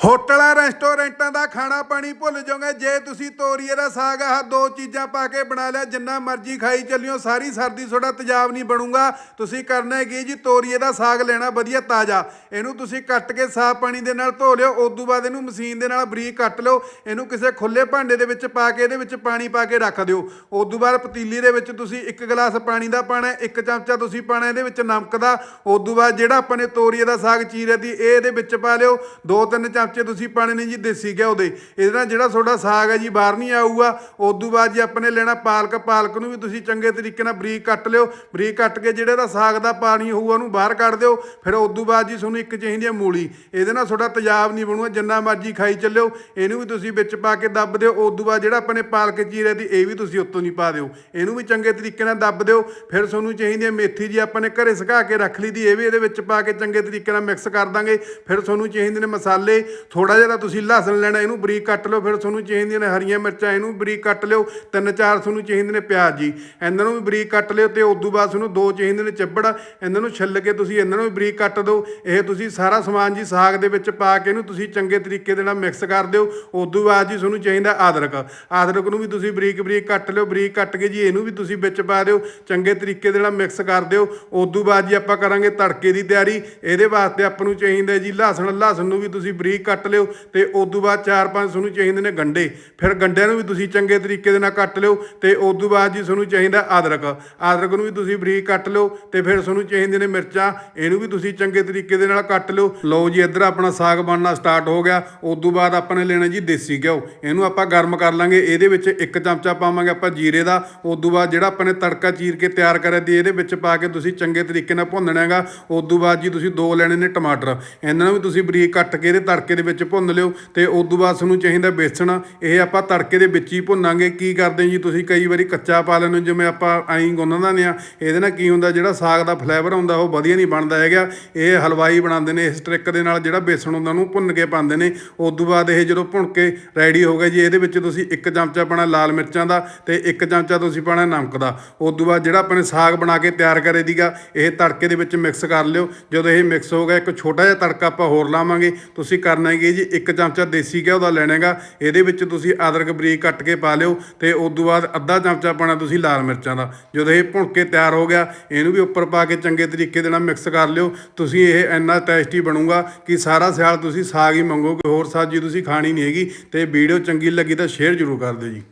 ਹੋਟਲਾਂ, ਰੈਸਟੋਰੈਂਟਾਂ ਦਾ ਖਾਣਾ ਪਾਣੀ ਭੁੱਲ ਜਾਓਗੇ। ਜੇ ਤੁਸੀਂ ਤੋਰੀਏ ਦਾ ਸਾਗ, ਆਹ ਦੋ ਚੀਜ਼ਾਂ ਪਾ ਕੇ ਬਣਾ ਲਿਆ, ਜਿੰਨਾ ਮਰਜ਼ੀ ਖਾਈ ਚੱਲਿਓ, ਸਾਰੀ ਸਰਦੀ ਤੁਹਾਡਾ ਤੇਜ਼ਾਬ ਨਹੀਂ ਬਣੂਗਾ। ਤੁਸੀਂ ਕਰਨਾ ਹੈ ਕੀ ਜੀ, ਤੋਰੀਏ ਦਾ ਸਾਗ ਲੈਣਾ ਵਧੀਆ, ਤਾਜ਼ਾ। ਇਹਨੂੰ ਤੁਸੀਂ ਕੱਟ ਕੇ ਸਾਫ਼ ਪਾਣੀ ਦੇ ਨਾਲ ਧੋ ਲਿਓ ਉਸ ਤੋਂ ਬਾਅਦ ਇਹਨੂੰ ਮਸ਼ੀਨ ਦੇ ਨਾਲ ਬਰੀਕ ਕੱਟ ਲਓ, ਇਹਨੂੰ ਕਿਸੇ ਖੁੱਲੇ ਭਾਂਡੇ ਦੇ ਵਿੱਚ ਪਾ ਕੇ, ਇਹਦੇ ਵਿੱਚ ਪਾਣੀ ਪਾ ਕੇ ਰੱਖ ਦਿਓ। ਉਸ ਤੋਂ ਬਾਅਦ ਪਤੀਲੀ ਦੇ ਵਿੱਚ ਤੁਸੀਂ ਇੱਕ ਗਲਾਸ ਪਾਣੀ ਦਾ ਪਾਣਾ, ਇੱਕ ਚਮਚਾ ਤੁਸੀਂ ਪਾਣਾ ਇਹਦੇ ਵਿੱਚ ਨਮਕ ਦਾ। ਉਸ ਤੋਂ ਬਾਅਦ ਜਿਹੜਾ ਆਪਾਂ ਨੇ ਤੋਰੀਏ ਦਾ ਸਾਗ ਚੀਰੇ ਦੀ ਇਹ ਇਹਦੇ ਵਿੱਚ ਪਾ ਲਿਓ, ਦੋ ਤਿੰਨ ਚਮਚ ਤੁਸੀਂ ਪਾਣੇ ਨੇ ਜੀ, ਦੇਸੀ ਘਿਓ ਦੇ। ਇਹਦੇ ਨਾਲ ਜਿਹੜਾ ਤੁਹਾਡਾ ਸਾਗ ਹੈ ਜੀ, ਬਾਹਰ ਨਹੀਂ ਆਊਗਾ। ਉਦੋਂ ਬਾਅਦ ਜੀ ਆਪਾਂ ਨੇ ਲੈਣਾ ਪਾਲਕ ਪਾਲਕ ਨੂੰ ਵੀ ਤੁਸੀਂ ਚੰਗੇ ਤਰੀਕੇ ਨਾਲ ਬਰੀਕ ਕੱਟ ਲਿਓ। ਬਰੀਕ ਕੱਟ ਕੇ ਜਿਹੜੇ ਦਾ ਸਾਗ ਦਾ ਪਾਣੀ ਹੋਊਗਾ, ਉਹਨੂੰ ਬਾਹਰ ਕੱਢ ਦਿਓ। ਫਿਰ ਉਸ ਤੋਂ ਬਾਅਦ ਜੀ ਤੁਹਾਨੂੰ ਇੱਕ ਚਾਹੀਦੀ ਹੈ ਮੂਲੀ। ਇਹਦੇ ਨਾਲ ਤੁਹਾਡਾ ਤੇਜ਼ਾਬ ਨਹੀਂ ਬਣੂਗਾ, ਜਿੰਨਾ ਮਰਜ਼ੀ ਖਾਈ ਚੱਲਿਓ। ਇਹਨੂੰ ਵੀ ਤੁਸੀਂ ਵਿੱਚ ਪਾ ਕੇ ਦੱਬ ਦਿਓ। ਉਸ ਤੋਂ ਬਾਅਦ ਜਿਹੜਾ ਆਪਾਂ ਨੇ ਪਾਲਕ ਚੀਰੇ ਦੀ, ਇਹ ਵੀ ਤੁਸੀਂ ਉੱਤੋਂ ਨਹੀਂ ਪਾ ਦਿਓ। ਇਹਨੂੰ ਵੀ ਚੰਗੇ ਤਰੀਕੇ ਨਾਲ ਦੱਬ ਦਿਓ। ਫਿਰ ਤੁਹਾਨੂੰ ਚਾਹੀਦੀ ਹੈ ਮੇਥੀ ਜੀ ਆਪਾਂ ਨੇ ਘਰੇ ਸੁਕਾ ਕੇ ਰੱਖ ਲਈ ਦੀ। ਇਹ ਵੀ ਇਹਦੇ ਵਿੱਚ ਪਾ ਕੇ ਚੰਗੇ ਤਰੀਕੇ ਨਾਲ ਮਿਕਸ ਕਰ ਦਾਂਗੇ। ਫਿਰ ਤੁਹਾਨੂੰ ਚਾਹੀਦੇ ਨੇ ਮਸਾਲੇ। ਥੋੜਾ ਜਿਹਾ ਤੁਸੀਂ ਲਸਣ ਲੈਣਾ, ਇਹਨੂੰ ਬਰੀਕ ਕੱਟ ਲਓ, ਫਿਰ ਤੁਹਾਨੂੰ ਚਾਹੀਦੀਆਂ ਨੇ ਹਰੀਆਂ ਮਿਰਚਾਂ, ਇਹਨੂੰ ਬਰੀਕ ਕੱਟ ਲਿਓ, ਤਿੰਨ ਚਾਰ ਤੁਹਾਨੂੰ ਚਾਹੀਦੇ ਨੇ ਪਿਆਜ਼ ਜੀ। ਇਹਨਾਂ ਨੂੰ ਵੀ ਬਰੀਕ ਕੱਟ ਲਿਓ ਤੇ ਉਦੋਂ ਬਾਅਦ ਤੁਹਾਨੂੰ ਦੋ ਚਾਹੀਦੇ ਨੇ ਚੱਬੜ, ਇਹਨਾਂ ਨੂੰ ਛਿੱਲ ਕੇ ਤੁਸੀਂ ਇਹਨਾਂ ਨੂੰ ਵੀ ਬਰੀਕ ਕੱਟ ਦਿਓ। ਇਹ ਤੁਸੀਂ ਸਾਰਾ ਸਮਾਨ ਜੀ ਸਾਗ ਦੇ ਵਿੱਚ ਪਾ ਕੇ ਇਹਨੂੰ ਤੁਸੀਂ ਚੰਗੇ ਤਰੀਕੇ ਦੇ ਨਾਲ ਮਿਕਸ ਕਰ ਦਿਓ। ਉਦੋਂ ਬਾਅਦ ਜੀ ਤੁਹਾਨੂੰ ਚਾਹੀਦਾ ਅਦਰਕ। ਅਦਰਕ ਨੂੰ ਵੀ ਤੁਸੀਂ ਬਰੀਕ ਬਰੀਕ ਕੱਟ ਲਿਓ, ਬਰੀਕ ਕੱਟ ਕੇ ਜੀ ਇਹਨੂੰ ਵੀ ਤੁਸੀਂ ਵਿੱਚ ਪਾ ਦਿਓ, ਚੰਗੇ ਤਰੀਕੇ ਦੇ ਨਾਲ ਮਿਕਸ ਕਰ ਦਿਓ। ਉਦੋਂ ਬਾਅਦ ਜੀ ਆਪਾਂ ਕਰਾਂਗੇ ਤੜਕੇ ਦੀ ਤਿਆਰੀ। ਇਹਦੇ ਵਾਸਤੇ ਆਪਾਂ ਨੂੰ ਚਾਹੀਦਾ ਜੀ ਲਸਣ। ਲਸਣ ਨੂੰ ਵੀ ਤੁਸੀਂ ਬਰੀਕ ਕੱਟ ਲਿਓ ਤੇ ਤੋਂ ਬਾਅਦ ਚਾਰ ਪੰਜ ਤੁਹਾਨੂੰ ਚਾਹੀਦੇ ਨੇ ਗੰਡੇ। ਫਿਰ ਗੰਡਿਆਂ ਨੂੰ ਵੀ ਤੁਸੀਂ ਚੰਗੇ ਤਰੀਕੇ ਦੇ ਨਾਲ ਕੱਟ ਲਿਓ ਤੇ ਤੋਂ ਬਾਅਦ ਜੀ ਤੁਹਾਨੂੰ ਚਾਹੀਦਾ ਅਦਰਕ। ਅਦਰਕ ਨੂੰ ਵੀ ਤੁਸੀਂ ਬਰੀਕ ਕੱਟ ਲਿਓ ਤੇ ਫਿਰ ਤੁਹਾਨੂੰ ਚਾਹੀਦੇ ਨੇ ਮਿਰਚਾਂ, ਇਹਨੂੰ ਵੀ ਤੁਸੀਂ ਚੰਗੇ ਤਰੀਕੇ ਦੇ ਨਾਲ ਕੱਟ ਲਿਓ। ਲਓ ਜੀ, ਇੱਧਰ ਆਪਣਾ ਸਾਗ ਬਣਨਾ ਸਟਾਰਟ ਹੋ ਗਿਆ। ਉਸ ਤੋਂ ਬਾਅਦ ਆਪਾਂ ਨੇ ਲੈਣਾ ਜੀ ਦੇਸੀ ਘਿਓ। ਇਹਨੂੰ ਆਪਾਂ ਗਰਮ ਕਰ ਲਾਂਗੇ। ਇਹਦੇ ਵਿੱਚ ਇੱਕ ਚਮਚਾ ਪਾਵਾਂਗੇ ਆਪਾਂ ਜੀਰੇ ਦਾ। ਉਦੋਂ ਬਾਅਦ ਜਿਹੜਾ ਆਪਾਂ ਨੇ ਤੜਕਾ ਚੀਰ ਕੇ ਤਿਆਰ ਕਰਿਆ ਦੀ ਇਹਦੇ ਵਿੱਚ ਪਾ ਕੇ ਤੁਸੀਂ ਚੰਗੇ ਤਰੀਕੇ ਨਾਲ ਭੁੰਨਣਾ ਹੈਗਾ। ਤੋਂ ਬਾਅਦ ਜੀ ਤੁਸੀਂ ਦੋ ਲੈਣੇ ਨੇ ਟਮਾਟਰ। ਇਹਨਾਂ ਨੂੰ ਵੀ ਤੁਸੀਂ ਬਰੀਕ ਕੱਟ ਕੇ ਇਹਦੇ ਤੜਕੇ ਦੇ ਵਿੱਚ ਭੁੰਨ ਲਿਓ ਤੇ ਤੋਂ ਬਾਅਦ ਤੁਹਾਨੂੰ ਚਾਹੀਦਾ ਬੇਸਣ। ਇਹ ਆਪਾਂ ਤੜਕੇ ਦੇ ਵਿੱਚ ਹੀ ਭੁੰਨਾਂਗੇ। ਕੀ ਕਰਦੇ ਜੀ ਤੁਸੀਂ? ਕਈ ਵਾਰੀ ਕੱਚਾ ਪਾ ਲੈਂਦੇ ਜਿਵੇਂ ਆਪਾਂ ਐਂ ਗੁੰਨਦਾ ਨੇ ਆ। ਇਹਦੇ ਨਾਲ ਕੀ ਹੁੰਦਾ? ਜਿਹੜਾ ਸਾਗ ਦਾ ਫਲੇਵਰ ਹੁੰਦਾ ਉਹ ਵਧੀਆ ਨਹੀਂ ਬਣਦਾ ਹੈਗਾ। ਇਹ ਹਲਵਾਈ ਬਣਾਉਂਦੇ ਨੇ ਇਸ ਟ੍ਰਿਕ ਦੇ ਨਾਲ, ਜਿਹੜਾ ਬੇਸਣ ਹੁੰਦਾ, ਉਹਨੂੰ ਭੁੰਨ ਕੇ ਪਾਉਂਦੇ ਨੇ। ਉਦੋਂ ਬਾਅਦ ਇਹ ਜਦੋਂ ਭੁੰਨ ਕੇ ਰੈਡੀ ਹੋ ਗਿਆ ਜੀ, ਇਹਦੇ ਵਿੱਚ ਤੁਸੀਂ ਇੱਕ ਚਮਚਾ ਪਾਣਾ ਲਾਲ ਮਿਰਚਾਂ ਦਾ ਤੇ ਇੱਕ ਚਮਚਾ ਤੁਸੀਂ ਪਾਣਾ ਨਮਕ ਦਾ। ਉਦੋਂ ਬਾਅਦ ਜਿਹੜਾ ਆਪਾਂ ਨੇ ਸਾਗ ਬਣਾ ਕੇ ਤਿਆਰ ਕਰੇ ਦੀਗਾ, ਇਹ ਤੜਕੇ ਦੇ ਵਿੱਚ ਮਿਕਸ ਕਰ ਲਿਓ। ਜਦੋਂ ਇਹ ਮਿਕਸ ਹੋ ਗਿਆ, ਇੱਕ ਛੋਟਾ ਜਿਹਾ ਤੜਕਾ ਆਪਾਂ ਹੋਰ ਲਾਵਾਂਗੇ। ਤੁਸੀਂ ਕਰ ਕਰਨਾ ਹੈ ਜੀ, ਇੱਕ ਚਮਚਾ ਦੇਸੀ ਘਿਓ ਦਾ ਲੈਣਾਗਾ ਇਹਦੇ ਵਿੱਚ ਤੁਸੀਂ ਅਦਰਕ ਬਰੀਕ ਕੱਟ ਕੇ ਪਾ ਲਿਓ ਤੇ ਤੋਂ ਬਾਅਦ ਅੱਧਾ ਚਮਚਾ ਪਾਣਾ ਤੁਸੀਂ ਲਾਲ ਮਿਰਚਾਂ ਦਾ। ਜਦੋਂ ਇਹ ਭੁਣ ਕੇ ਤਿਆਰ ਹੋ ਗਿਆ, ਇਹਨੂੰ ਵੀ ਉੱਪਰ ਪਾ ਕੇ ਚੰਗੇ ਤਰੀਕੇ ਦੇ ਨਾਲ ਮਿਕਸ ਕਰ ਲਿਓ। ਤੁਸੀਂ ਇਹ ਇੰਨਾ ਟੇਸਟੀ ਬਣੂਗਾ ਕਿ ਸਾਰਾ ਸਿਆਲ ਤੁਸੀਂ ਸਾਗ ਹੀ ਮੰਗੋਗੇ, ਹੋਰ ਸਬਜ਼ੀ ਤੁਸੀਂ ਖਾਣੀ ਨਹੀਂ ਹੈਗੀ ਤੇ ਵੀਡੀਓ ਚੰਗੀ ਲੱਗੀ ਤਾਂ ਸ਼ੇਅਰ ਜ਼ਰੂਰ ਕਰ ਦਿਓ ਜੀ।